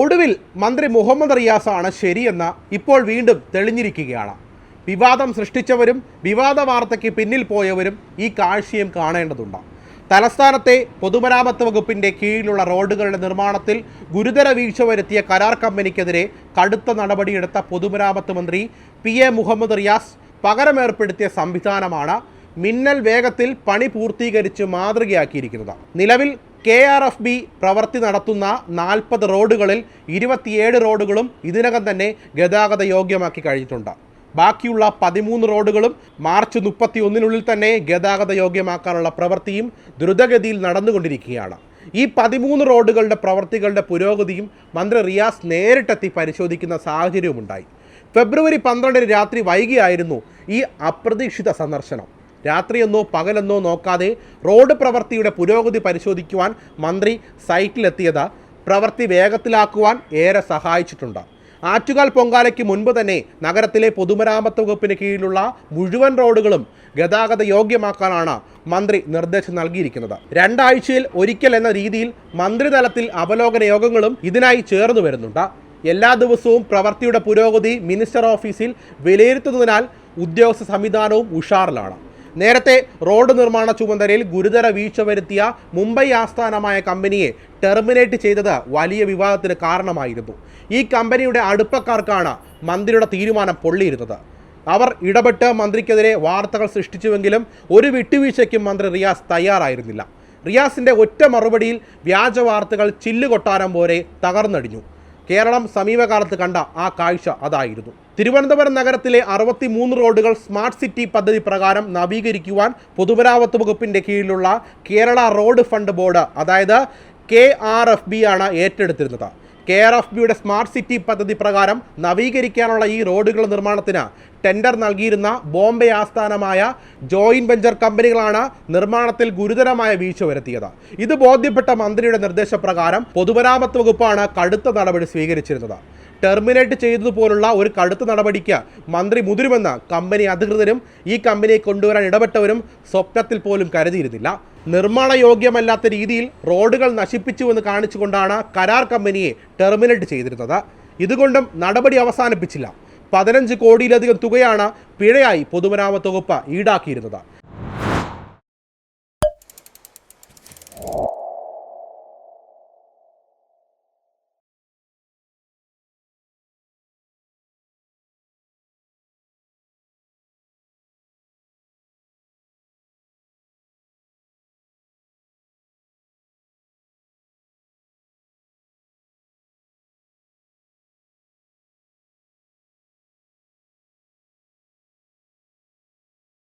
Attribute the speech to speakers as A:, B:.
A: ഒടുവിൽ മന്ത്രി മുഹമ്മദ് റിയാസാണ് ശരിയെന്ന് ഇപ്പോൾ വീണ്ടും തെളിഞ്ഞിരിക്കുകയാണ്. വിവാദം സൃഷ്ടിച്ചവരും വിവാദ വാർത്തയ്ക്ക് പിന്നിൽ പോയവരും ഈ കാഴ്ചയും കാണേണ്ടതുണ്ട്. തലസ്ഥാനത്തെ പൊതുമരാമത്ത് വകുപ്പിന്റെ കീഴിലുള്ള റോഡുകളുടെ നിർമ്മാണത്തിൽ ഗുരുതര വീഴ്ച വരുത്തിയ കരാർ കമ്പനിക്കെതിരെ കടുത്ത നടപടിയെടുത്ത പൊതുമരാമത്ത് മന്ത്രി പി എ മുഹമ്മദ് റിയാസ് പകരമേർപ്പെടുത്തിയ സംവിധാനമാണ് മിന്നൽ വേഗത്തിൽ പണി പൂർത്തീകരിച്ച് മാതൃകയാക്കിയിരിക്കുന്നത്. നിലവിൽ കെ ആർ എഫ് ബി പ്രവൃത്തി നടത്തുന്ന നാൽപ്പത് റോഡുകളിൽ ഇരുപത്തിയേഴ് റോഡുകളും ഇതിനകം തന്നെ ഗതാഗത യോഗ്യമാക്കി കഴിഞ്ഞിട്ടുണ്ട്. ബാക്കിയുള്ള പതിമൂന്ന് റോഡുകളും മാർച്ച് മുപ്പത്തി ഒന്നിനുള്ളിൽ തന്നെ ഗതാഗത യോഗ്യമാക്കാനുള്ള പ്രവൃത്തിയും ദ്രുതഗതിയിൽ നടന്നുകൊണ്ടിരിക്കുകയാണ്. ഈ പതിമൂന്ന് റോഡുകളുടെ പ്രവൃത്തികളുടെ പുരോഗതിയും മന്ത്രി റിയാസ് നേരിട്ടെത്തി പരിശോധിക്കുന്ന സാഹചര്യവുമുണ്ടായി. ഫെബ്രുവരി പന്ത്രണ്ടിന് രാത്രി വൈകിയായിരുന്നു ഈ അപ്രതീക്ഷിത സന്ദർശനം. രാത്രിയെന്നോ പകലെന്നോ നോക്കാതെ റോഡ് പ്രവൃത്തിയുടെ പുരോഗതി പരിശോധിക്കുവാൻ മന്ത്രി സൈറ്റിലെത്തിയത് പ്രവൃത്തി വേഗത്തിലാക്കുവാൻ ഏറെ സഹായിച്ചിട്ടുണ്ട്. ആറ്റുകാൽ പൊങ്കാലയ്ക്ക് മുൻപ് തന്നെ നഗരത്തിലെ പൊതുമരാമത്ത് വകുപ്പിന് കീഴിലുള്ള മുഴുവൻ റോഡുകളും ഗതാഗത യോഗ്യമാക്കാനാണ് മന്ത്രി നിർദ്ദേശം നൽകിയിരിക്കുന്നത്. രണ്ടാഴ്ചയിൽ ഒരിക്കൽ എന്ന രീതിയിൽ മന്ത്രിതലത്തിൽ അവലോകന യോഗങ്ങളും ഇതിനായി ചേർന്നു വരുന്നുണ്ട്. എല്ലാ ദിവസവും പ്രവൃത്തിയുടെ പുരോഗതി മിനിസ്റ്റർ ഓഫീസിൽ വിലയിരുത്തുന്നതിനാൽ ഉദ്യോഗസ്ഥ സംവിധാനവും ഉഷാറിലാണ്. നേരത്തെ റോഡ് നിർമ്മാണ ചുമതലയിൽ ഗുരുതര വീഴ്ച വരുത്തിയ മുംബൈ ആസ്ഥാനമായ കമ്പനിയെ ടെർമിനേറ്റ് ചെയ്തത് വലിയ വിവാദത്തിന് കാരണമായിരുന്നു. ഈ കമ്പനിയുടെ അടുപ്പക്കാർക്കാണ് മന്ത്രിയുടെ തീരുമാനം പൊള്ളിയിരുന്നത്. അവർ ഇടപെട്ട് മന്ത്രിക്കെതിരെ വാർത്തകൾ സൃഷ്ടിച്ചുവെങ്കിലും ഒരു വിട്ടുവീഴ്ചയ്ക്കും മന്ത്രി റിയാസ് തയ്യാറായിരുന്നില്ല. റിയാസിന്റെ ഒറ്റ മറുപടിയിൽ വ്യാജ വാർത്തകൾ ചില്ലുകൊട്ടാരം പോലെ തകർന്നടിഞ്ഞു. കേരളം സമീപകാലത്ത് കണ്ട ആ കാഴ്ച അതായിരുന്നു. തിരുവനന്തപുരം നഗരത്തിലെ അറുപത്തി മൂന്ന് റോഡുകൾ സ്മാർട്ട് സിറ്റി പദ്ധതി പ്രകാരം നവീകരിക്കുവാൻ പൊതുമരാമത്ത് വകുപ്പിന്റെ കീഴിലുള്ള കേരള റോഡ് ഫണ്ട് ബോർഡ് അതായത് കെ ആർ എഫ് ബി ആണ് ഏറ്റെടുത്തിരുന്നത്. കെ ആർ എഫ് ബിയുടെ സ്മാർട്ട് സിറ്റി പദ്ധതി പ്രകാരം നവീകരിക്കാനുള്ള ഈ റോഡുകൾ നിർമ്മാണത്തിന് ടെൻഡർ നൽകിയിരുന്ന ബോംബെ ആസ്ഥാനമായ ജോയിന്റ് വെഞ്ചർ കമ്പനികളാണ് നിർമ്മാണത്തിൽ ഗുരുതരമായ വീഴ്ച വരുത്തിയത്. ഇത് ബോധ്യപ്പെട്ട മന്ത്രിയുടെ നിർദ്ദേശപ്രകാരം പൊതുമരാമത്ത് വകുപ്പാണ് കടുത്ത നടപടി സ്വീകരിച്ചിരുന്നത്. ടെർമിനേറ്റ് ചെയ്തതുപോലുള്ള ഒരു കടുത്ത നടപടിക്ക് മന്ത്രി മുതിരുമെന്ന് കമ്പനി അധികൃതരും ഈ കമ്പനിയെ കൊണ്ടുവരാൻ ഇടപെട്ടവരും സ്വപ്നത്തിൽ പോലും കരുതിയിരുന്നില്ല. നിർമ്മാണ യോഗ്യമല്ലാത്ത രീതിയിൽ റോഡുകൾ നശിപ്പിച്ചുവെന്ന് കാണിച്ചുകൊണ്ടാണ് കരാർ കമ്പനിയെ ടെർമിനേറ്റ് ചെയ്തിരുന്നത്. ഇതുകൊണ്ടും നടപടി അവസാനിപ്പിച്ചില്ല. പതിനഞ്ച് കോടിയിലധികം തുകയാണ് പിഴയായി പൊതുമരാമത്ത് വകുപ്പ് ഈടാക്കിയിരുന്നത്.